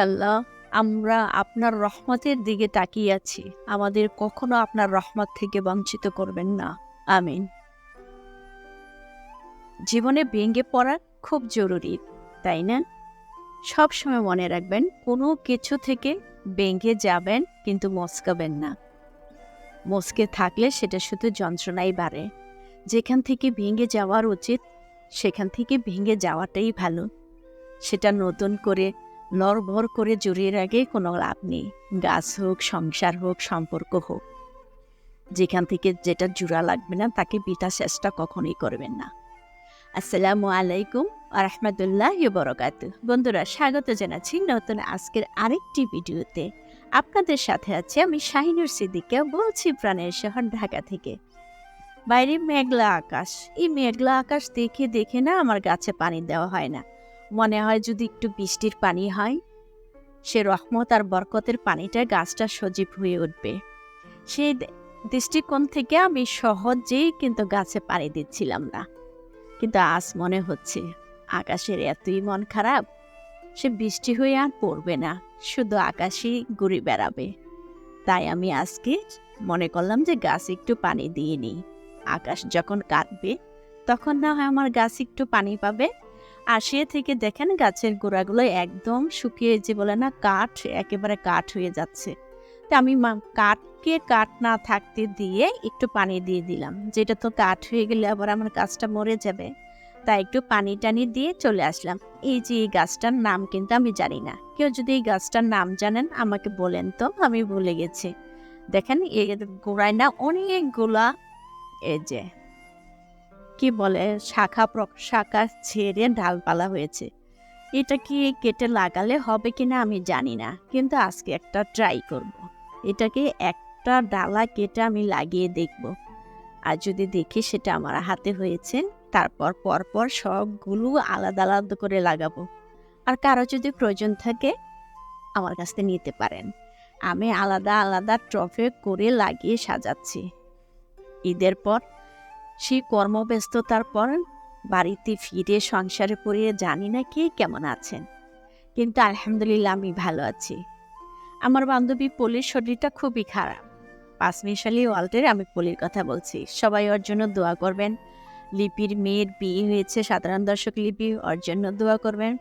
আল্লাহ, আমরা আপনার রহমতের দিকে তাকিয়ে আছি। আমাদের কখনো আপনার রহমত থেকে বঞ্চিত করবেন না। আমিন। জীবনে ভেঙে পড়া খুব জরুরি, তাই না? সব সময় মনে রাখবেন, কোনো কিছু থেকে ভেঙে যাবেন কিন্তু মস্কাবেন না। মস্কে থাকলে সেটা শুধু যন্ত্রণাই বাড়ে। যেখান থেকে ভেঙে যাওয়ার উচিত সেখান থেকে ভেঙে যাওয়াটাই ভালো। সেটা নতুন করে নরভর করে জড়িয়ে রাখে কোনো লাভ নেই। গাছ হোক, সংসার হোক, সম্পর্ক হোক। যেখান থেকে যেটা জোড়া লাগবে না, তাকে বিটা চেষ্টা কখনোই করবেন না। আসসালামু আলাইকুম আরহামদুল্লাহ বরকাত বন্ধুরা, স্বাগত জানাচ্ছি নতুন আজকের আরেকটি ভিডিওতে। আপনাদের সাথে আছে আমি শাহিনুর সিদ্দিকা বলছি প্রাণের শহর ঢাকা থেকে। বাইরে মেঘলা আকাশ। এই মেঘলা আকাশ দেখে দেখে না আমার গাছে পানি দেওয়া হয় না। মনে হয় যদি একটু বৃষ্টির পানি হয়, সে রহমত আর বরকতের পানিটা গাছটা সজীব হয়ে উঠবে। সেই দৃষ্টিকোণ থেকে আমি সহজেই কিন্তু গাছে পানি দিচ্ছিলাম না। কিন্তু আজ মনে হচ্ছে, আকাশের এতই মন খারাপ, সে বৃষ্টি হয়ে আর পড়বে না, শুধু আকাশই ঘুরে বেড়াবে। তাই আমি আজকে মনে করলাম যে গাছ একটু পানি দিয়ে নিই। আকাশ যখন কাটবে তখন না হয় আমার গাছ একটু পানি পাবে। আর সে থেকে দেখেন গাছের গোড়াগুলো একদম শুকিয়ে যে বলে না কাঠ, একেবারে কাঠ হয়ে যাচ্ছে। তা আমি কাঠকে কাঠ না থাকতে দিয়ে একটু পানি দিয়ে দিলাম। যেটা তো কাঠ হয়ে গেলে আবার আমার গাছটা মরে যাবে। তাই একটু পানি টানি দিয়ে চলে আসলাম। এই যে এই গাছটার নাম কিন্তু আমি জানি না। কেউ যদি এই গাছটার নাম জানেন, আমাকে বলেন তো, আমি ভুলে গেছি। দেখেন এই গোড়ায় না অনেকগুলা এই যে, কি বলে, শাখা শাখা ছেড়ে ডালপালা হয়েছে। এটা কি কেটে লাগালে হবে কিনা আমি জানি না, কিন্তু আজকে একটা ট্রাই করব। এটাকে একটা ডালা কেটে আমি লাগিয়ে দেখব। আর যদি দেখি সেটা আমার হাতে হয়েছে, তারপর পরপর সবগুলো আলাদা আলাদা করে লাগাবো। আর কারও যদি প্রয়োজন থাকে, আমার কাছ থেকে নিতে পারেন। আমি আলাদা আলাদা ট্রফে করে লাগিয়ে সাজাচ্ছি। ঈদের পর সেই কর্মব্যস্ততার পর বাড়িতে ফিরে সংসারে পড়ে জানি না কে কেমন আছেন। কিন্তু আলহামদুলিল্লাহ আমি ভালো আছি। আমার বান্ধবী পলির শরীরটা খুবই খারাপ। পাঁচ মিশালি ওয়ার্ল্ডের আমি পলির কথা বলছি। সবাই ওর জন্য দোয়া করবেন। লিপির মেয়ের বিয়ে হয়েছে, সাধারণ দর্শক লিপি, ওর জন্য দোয়া করবেন।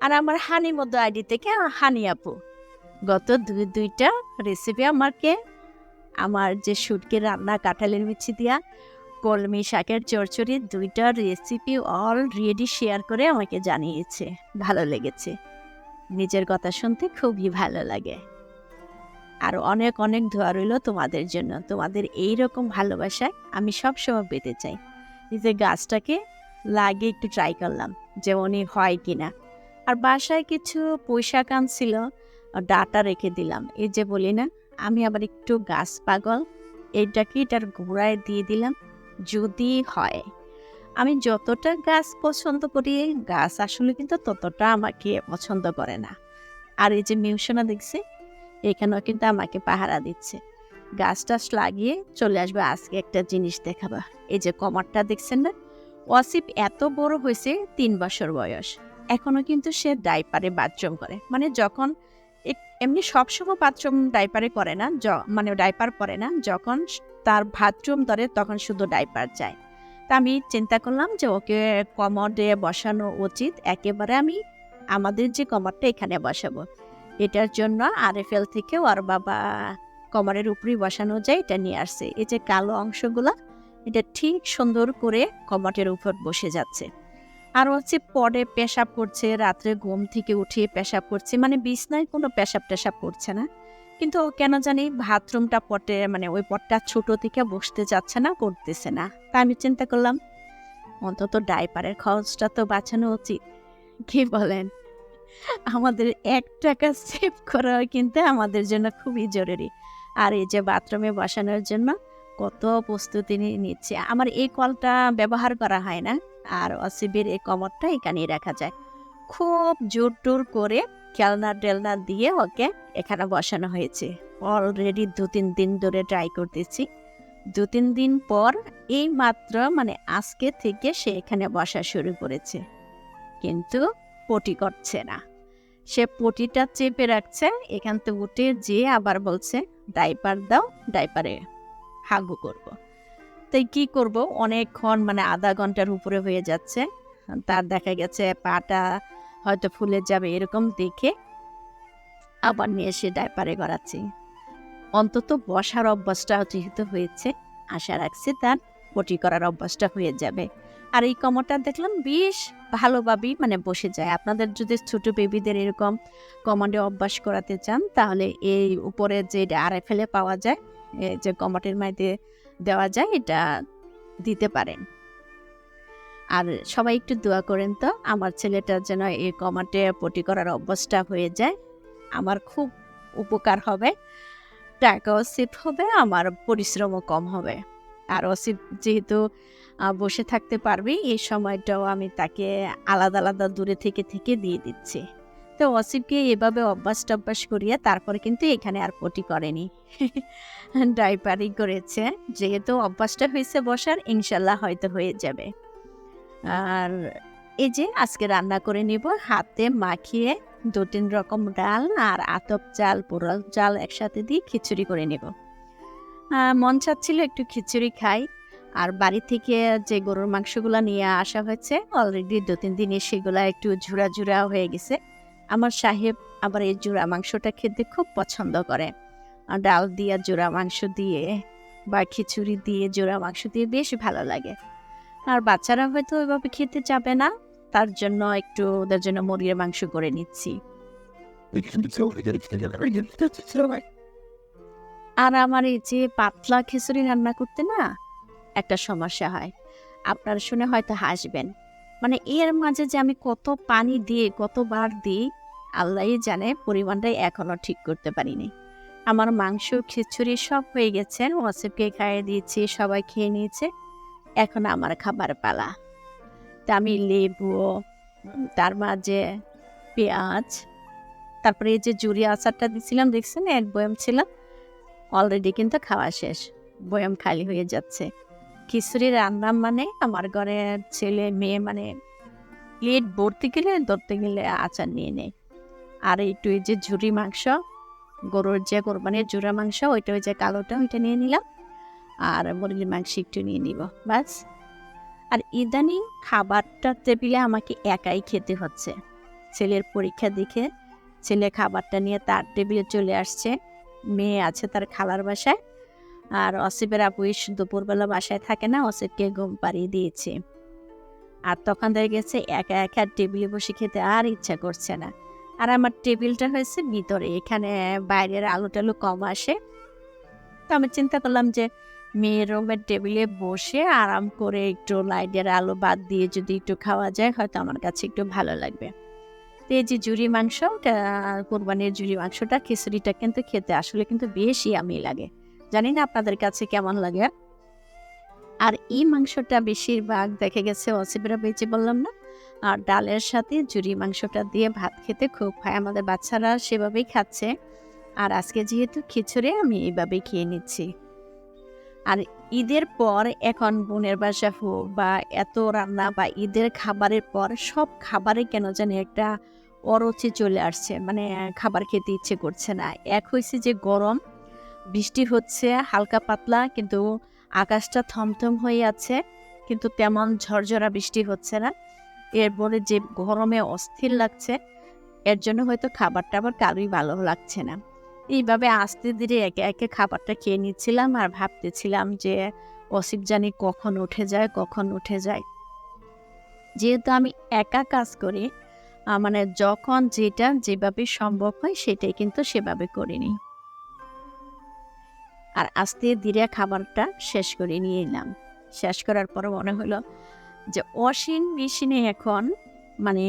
আর আমার হানি মতো আইডি থেকে হানি আপু। গত দুই দুইটা রেসিপি আমাকে আমার যে শুটকে রান্না কাঁঠালের মিছি দিয়া, কলমি শাকের চচ্চড়ি দুইটা রেসিপি অলরেডি শেয়ার করে আমাকে জানিয়েছে। ভালো লেগেছে। নিজের কথা শুনতে খুবই ভালো লাগে। আর অনেক অনেক ধোয়া রইল তোমাদের জন্য। তোমাদের এই রকম ভালোবাসায় আমি সবসময় পেতে চাই। নিজের গাছটাকে লাগিয়ে একটু ট্রাই করলাম যে উনি হয় কি না আর বাসায় কিছু পয়সা ছিল ডাটা রেখে দিলাম। এই যে বলি না আমি আবার একটু গাছ পাগল। এইটাকে এটার গোড়ায় দিয়ে দিলাম? যদি হয়। আমি যতটা গাছ পছন্দ করি, গাছ আসলে কিন্তু ততটা আমাকে পছন্দ করে না। আর এই যে মিউসনা দেখছি, এখানেও কিন্তু আমাকে পাহারা দিচ্ছে। গাছ টাছ লাগিয়ে চলে আসবে, আজকে একটা জিনিস দেখাবা। এই যে কমারটা দেখছেন না? ওয়াসিফ এত বড় হয়েছে তিন বছর বয়স। এখনও কিন্তু সে ডাইপারে বাথরুম করে। মানে যখন এমনি সবসময় বাথরুম ডাইপারে করে না মানে ডাইপার পরে না, যখন তার বাথরুম ধরে তখন শুধু ডাইপার যায়। তা আমি চিন্তা করলাম যে ওকে কমোডে বসানো উচিত, একেবারে আমি আমাদের যে কমরটা এখানে বসাবো। এটার জন্য আরএফএল থেকে ওর বাবা কমরের উপরেই বসানো যায়, এটা নিয়ে আসছে। এই যে কালো অংশগুলা, এটা ঠিক সুন্দর করে কমটের উপর বসে যাচ্ছে। আর হচ্ছে পরে পেশাব করছে, রাত্রে ঘুম থেকে উঠে পেশাব করছে মানে বিছনায় কোনো পেশাব টেশাব করছে না। কিন্তু কেন জানি বাথরুমটা পটে মানে ওই পটটা ছোট থেকে বসতে যাচ্ছে না, করতেছে না। তা আমি চিন্তা করলাম, অন্তত ডাইপারের খরচটা তো বাঁচানো উচিত। কি বলেন? আমাদের এক টাকা সেভ করা কিন্তু আমাদের জন্য খুবই জরুরি। আর এই যে বাথরুমে বসানোর জন্য কত প্রস্তুতি নিচ্ছে। আমার এই কলটা ব্যবহার করা হয় না। আর অসিবের এই কমরটা এখানেই রাখা যায়। খুব জোর টোর করে খেলনা টেলনা দিয়ে ওকে এখানে বসানো হয়েছে। অলরেডি দু তিন দিন ধরে ট্রাই করতেছি। দু তিন দিন পর এই মাত্র মানে আজকে থেকে সে এখানে বসা শুরু করেছে। কিন্তু পটি করছে না। সে পটিটা চেপে রাখছে, এখান থেকে উঠে যে আবার বলছে ডাইপার দাও ডাইপারে হাগু করব। তাই কি করব? অনেকক্ষণ মানে আধা ঘণ্টার উপরে হয়ে যাচ্ছে। তার দেখা গেছে পাটা হয়তো ফুলে যাবে এরকম দেখে আবার নিয়ে এসে ডাইপারে গড়াচ্ছি। অন্তত বসার অভ্যাসটা যেহেতু হয়েছে, আশা রাখছি তার পটি করার অভ্যাসটা হয়ে যাবে। আর এই কমরটা দেখলাম বেশ ভালোভাবেই মানে বসে যায়। আপনাদের যদি ছোট বেবিদের এরকম কমান্ডে অভ্যাস করাতে চান, তাহলে এই উপরে যে আড়াই ফেলে পাওয়া যায় এই যে কমটের মাইতে দেওয়া যায়, এটা দিতে পারেন। আর সবাই একটু দোয়া করেন তো, আমার ছেলেটার যেন এই কমাটে পটি করার অভ্যাসটা হয়ে যায়। আমার খুব উপকার হবে, টাকাও সেভ হবে, আমার পরিশ্রমও কম হবে। আর অসিফ যেহেতু বসে থাকতে পারবে, এই সময়টাও আমি তাকে আলাদা আলাদা দূরে থেকে থেকে দিয়ে দিচ্ছি। তো অসিফকে এভাবে অভ্যাস টভ্যাস করিয়ে তারপরে কিন্তু এখানে আর পটি করেনি। ডাইপারই করেছে, যেহেতু অভ্যাসটা হয়েছে বসার, ইনশাল্লাহ হয়তো হয়ে যাবে। আর এই যে আজকে রান্না করে নিব, হাতে মাখিয়ে দু তিন রকম ডাল আর আতপ চাল, পোড়াল চাল একসাথে দিয়ে খিচুড়ি করে নেব। মন চাচ্ছিল একটু খিচুড়ি খাই, আর বাড়ি থেকে যে গরুর মাংসগুলো নিয়ে আসা হয়েছে অলরেডি দু তিন দিনে সেগুলো একটু ঝুরা ঝুরা হয়ে গেছে। আমার সাহেব আবার এই জোড়া মাংসটা খেতে খুব পছন্দ করে। ডাল দিয়ে জোড়া মাংস দিয়ে বা খিচুড়ি দিয়ে জোড়া মাংস দিয়ে বেশ ভালো লাগে। আর বাচ্চারা হয়তো ওইভাবে খেতে যাবে না, তার জন্য একটু ওদের জন্য মুরগির মাংস করে নিচ্ছি। আর আমার এই যে পাতলা খিচুড়ি রান্না করতে না, একটা সমস্যা হয়। আপনারা শুনে হয়তো হাসবেন। মানে এর মাঝে যে আমি কত পানি দিয়ে কতবার দিই, আল্লাহই জানে পরিমাণটাই এখনও ঠিক করতে পারিনি। আমার মাংস, খিচুড়ি সব হয়ে গেছে, ওয়াসিফকে খাইয়ে দিয়েছি, সবাই খেয়ে নিয়েছে, এখন আমার খাবার পালা। তা আমি লেবু তার মাঝে পেঁয়াজ, তারপরে এই যে জুড়ি আচারটা দিছিলাম, দেখছেন? এক বয়াম ছিল, অলরেডি কিন্তু খাওয়া শেষ, বয়াম খালি হয়ে যাচ্ছে। খিচুড়ি রান্না মানে আমার ঘরের ছেলে, মেয়ে মানে প্লেট ভর্তি গেলে, ধরতে গেলে আচার নিয়ে নেয়। আর একটু এই যে ঝুরি মাংস, গরুর যে কোরবানির জুড়া মাংস, ওইটা ওই যে কালোটা, ওইটা নিয়ে নিলাম। আর মুরগির মাংস একটু নিয়ে নিব বাস আর ইদানিং খাবারটা টেবিলে আমাকে একাই খেতে হচ্ছে। ছেলের পরীক্ষা দেখে ছেলে খাবারটা নিয়ে তার টেবিলে চলে আসছে। মেয়ে আছে তার খালার বাসায়। আর অসিফের আপু দুপুরবেলা বাসায় থাকে না অসিফকে ঘুম পাড়িয়ে দিয়েছে। আর তখন দেখা গেছে একা একা টেবিলে বসে খেতে আর ইচ্ছা করছে না। আর আমার টেবিলটা হয়েছে ভিতরে, এখানে বাইরের আলো টালো কম আসে। তো আমি চিন্তা করলাম যে মেয়ের রুমের টেবিলে বসে আরাম করে একটু লাইটের আলো বাদ দিয়ে যদি একটু খাওয়া যায়, হয়তো আমার কাছে একটু ভালো লাগবে। তো এই যে জুড়ি মাংস কোরবানির জুড়ি মাংসটা, খিচুড়িটা কিন্তু খেতে আসলে কিন্তু বেশি আমি লাগে। জানি না আপনাদের কাছে কেমন লাগে। আর এই মাংসটা বেশিরভাগ দেখে গেছে অসিবেরা বেঁচে বললাম না। আর ডালের সাথে জুড়ি মাংসটা দিয়ে ভাত খেতে খুব হয়, আমাদের বাচ্চারা সেভাবেই খাচ্ছে। আর আজকে যেহেতু খিচুড়ি, আমি এইভাবেই খেয়ে নিচ্ছি। আর ঈদের পর এখন বোনের বাসা হোক বা এত রান্না বা ঈদের খাবারের পর সব খাবারে কেন জানি একটা অরুচি চলে আসছে। মানে খাবার খেতে ইচ্ছে করছে না। এক হয়েছে যে গরম বৃষ্টি হচ্ছে, হালকা পাতলা, কিন্তু আকাশটা থমথম হয়ে আছে, কিন্তু তেমন ঝরঝরা বৃষ্টি হচ্ছে না। এরপরে যে গরমে অস্থির লাগছে, এর জন্য হয়তো খাবারটা আবার কারোই ভালো লাগছে না। এইভাবে আস্তে ধীরে একে একে খাবারটা খেয়ে নিচ্ছিলাম আর ভাবতেছিলাম যে অসিফ জানি কখন উঠে যায়, কখন উঠে যায়। যেহেতু আমি একা কাজ করি মানে যখন যেটা যেভাবে সম্ভব হয়, সেটাই কিন্তু সেভাবে করিনি। আর আস্তে ধীরে খাবারটা শেষ করে নিয়ে এলাম। শেষ করার পর মনে হলো যে ওয়াশিং মেশিনে এখন মানে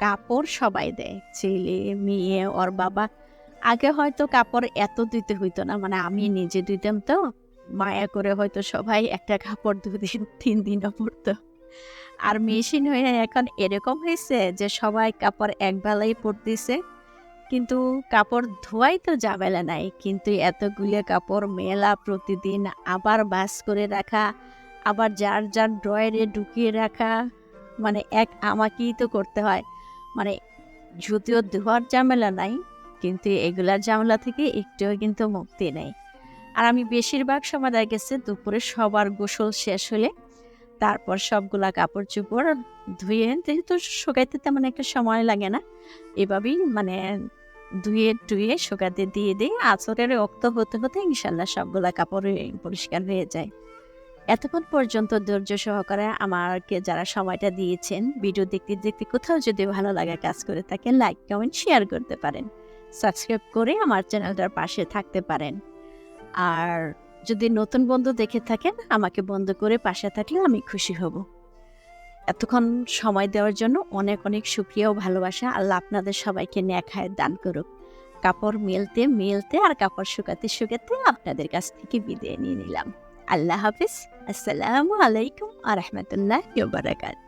কাপড় সবাই দেয়, ছেলে, মেয়ে, ওর বাবা। আগে হয়তো কাপড় এত দিতে হইতো না মানে আমি নিজে দিতাম তো, মায়া করে হয়তো সবাই একটা কাপড় দুদিন তিন দিনও পরতো। আর মেশিন হয়ে এখন এরকম হয়েছে যে সবাই কাপড় একবেলাই পরতেছে কিন্তু কাপড় ধোয়াই তো ঝামেলা নাই। কিন্তু এতগুলো কাপড় মেলা প্রতিদিন আবার বাস করে রাখা, আবার যার যার ড্রয়ারে ঢুকিয়ে রাখা মানে এক আমাকেই তো করতে হয়। মানে যদিও ধোয়ার ঝামেলা নাই, কিন্তু এগুলার ঝামেলা থেকে একটুও কিন্তু মুক্তি নেই। আর আমি বেশিরভাগ সময় দেখা গেছে দুপুরে সবার গোসল শেষ হলে তারপর সবগুলা কাপড় চোপড় ধুয়ে, যেহেতু শুকাইতে তেমন একটা সময় লাগে না, এভাবেই মানে ধুয়ে টুয়ে শুকাতে দিয়ে দিই আচরের রক্ত হতে হতে ইনশাল্লাহ সবগুলা কাপড় পরিষ্কার হয়ে যায়। এতক্ষণ পর্যন্ত ধৈর্য সহকারে আমাকে যারা সময়টা দিয়েছেন, ভিডিও দেখতে দেখতে কোথাও যদি ভালো লাগা কাজ করে থাকেন, লাইক, কমেন্ট, শেয়ার করতে পারেন। সাবস্ক্রাইব করে আমার চ্যানেলটার পাশে থাকতে পারেন। আর যদি নতুন বন্ধু দেখে থাকেন, আমাকে বন্ধ করে পাশে থাকলে আমি খুশি হব। এতক্ষণ সময় দেওয়ার জন্য অনেক অনেক সুক্রিয়া ও ভালোবাসা আল্লাহ আপনাদের সবাইকে ন্যাখায় দান করুক। কাপড় মেলতে মেলতে আর কাপড় শুকাতে শুকাতে আপনাদের কাছ থেকে বিদায় নিয়ে নিলাম। আল্লাহ হাফিজ। আসসালামু আলাইকুম আ রহমতুল্লাহ বারাকাত